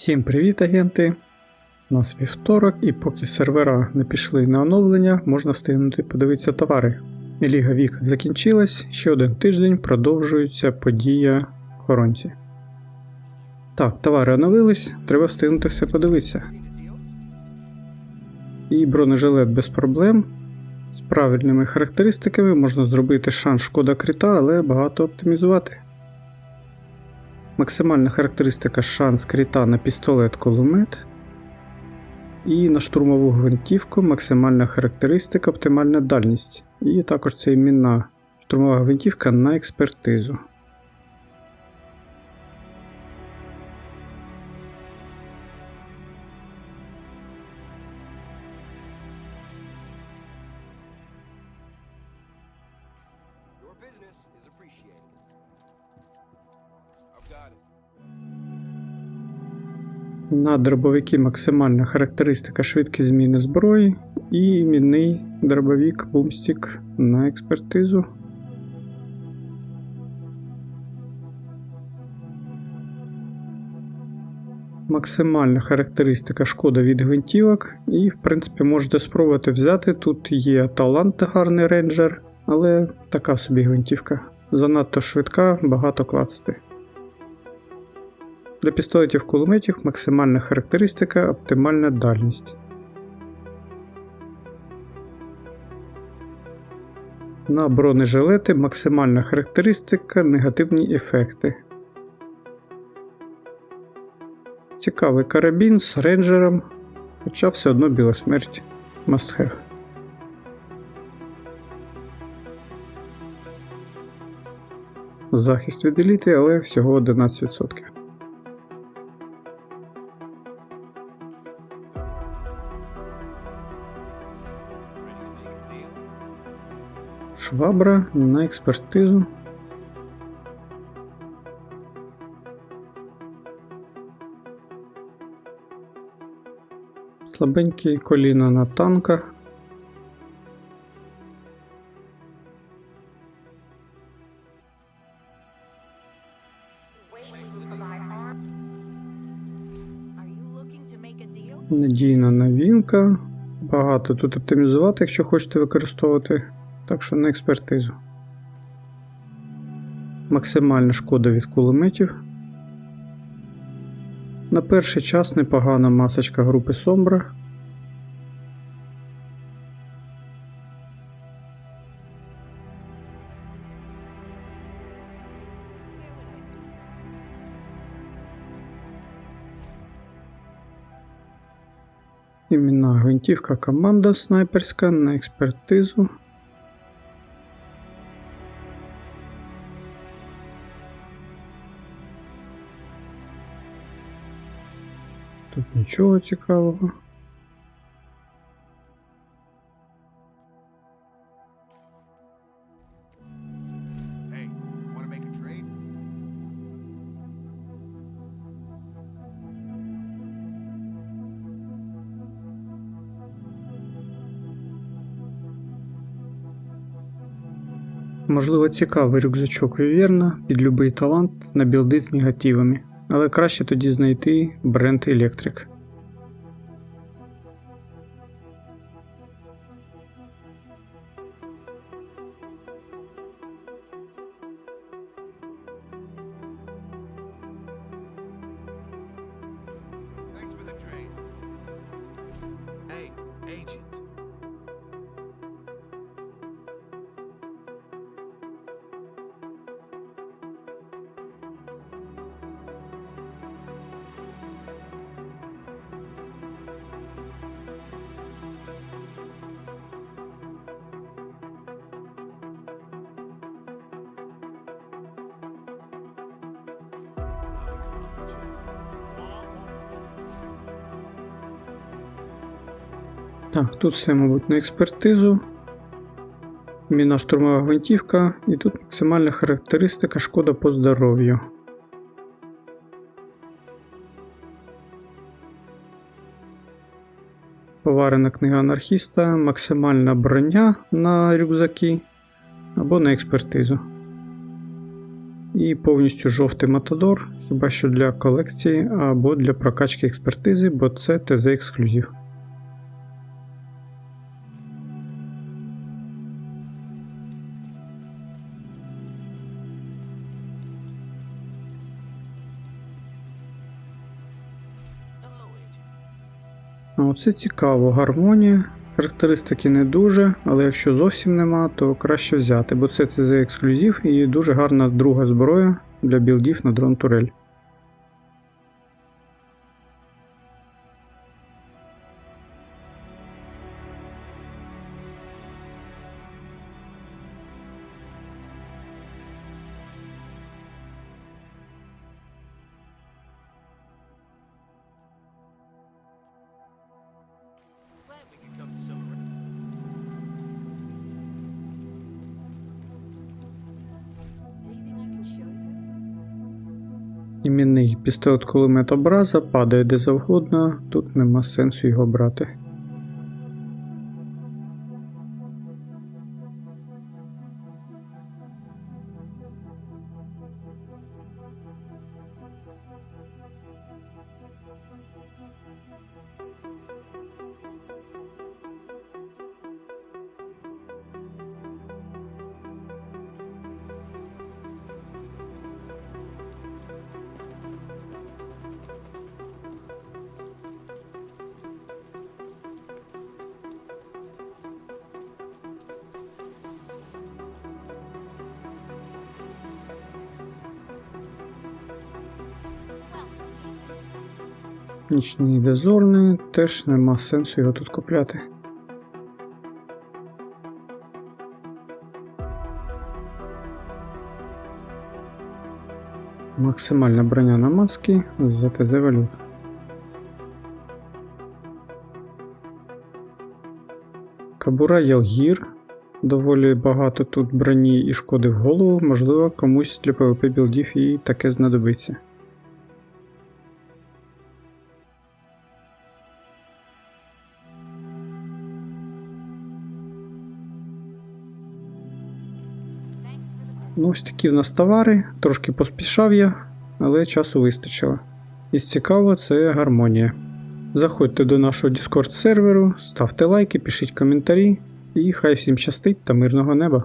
Всім привіт, агенти! У нас вівторок, і поки сервера не пішли на оновлення, можна встигнути подивитися товари. Ліга Вік закінчилась, ще один тиждень продовжується подія в охоронці. Так, товари оновились, треба встигнути все подивитися. І бронежилет без проблем. З правильними характеристиками можна зробити шанс шкода крита, але багато оптимізувати. Максимальна характеристика шанс крита на пістолет кулемет. І на штурмову гвинтівку максимальна характеристика оптимальна дальність. І також це іменна штурмова гвинтівка на експертизу. На дробовики максимальна характеристика швидкість зміни зброї і іменний дробовик бумстік на експертизу. Максимальна характеристика шкода від гвинтівок, і, в принципі, можете спробувати взяти. Тут є талант гарний рейнджер, але така собі гвинтівка. Занадто швидка, багато клацати. Для пістолетів кулеметів максимальна характеристика оптимальна дальність. На бронежилети максимальна характеристика негативні ефекти. Цікавий карабін з рейнджером, хоча все одно біла смерть have. Захист від еліти, але всього 11%. Швабра на експертизу. Слабенькі коліна на танка. Надійна новинка. Багато тут оптимізувати, якщо хочете використовувати. Так що на експертизу. Максимальна шкода від кулеметів. На перший час непогана масочка групи Sombra. Іменна гвинтівка команда снайперська на експертизу. Нічого цікавого. Можливо, цікавий рюкзачок Віверна під любий талант на білди з негативами, але краще тоді знайти бренд Electric. Так, тут все, мабуть, на експертизу. Міна штурмова гвинтівка, і тут максимальна характеристика шкода по здоров'ю. Поварена книга анархіста, максимальна броня на рюкзаки або на експертизу. І повністю жовтий Матадор, хіба що для колекції або для прокачки експертизи, бо це ТЗ ексклюзив. Оце цікаво, гармонія. Характеристики не дуже, але якщо зовсім нема, то краще взяти, бо це за ексклюзив і дуже гарна друга зброя для білдів на дрон турель. Імінний пістолет кулемет образа падає де завгодно, тут нема сенсу його брати. Нічний дозорний, теж нема сенсу його тут купляти. Максимальна броня на маски з ЗТЗ валют. Кабура Ялгір. Доволі багато тут броні і шкоди в голову, можливо, комусь для PvP білдів і таке знадобиться. Ну, ось такі в нас товари, трошки поспішав я, але часу вистачило. І цікавого це гармонія. Заходьте до нашого Discord серверу, ставте лайки, пишіть коментарі, і хай всім щастить та мирного неба.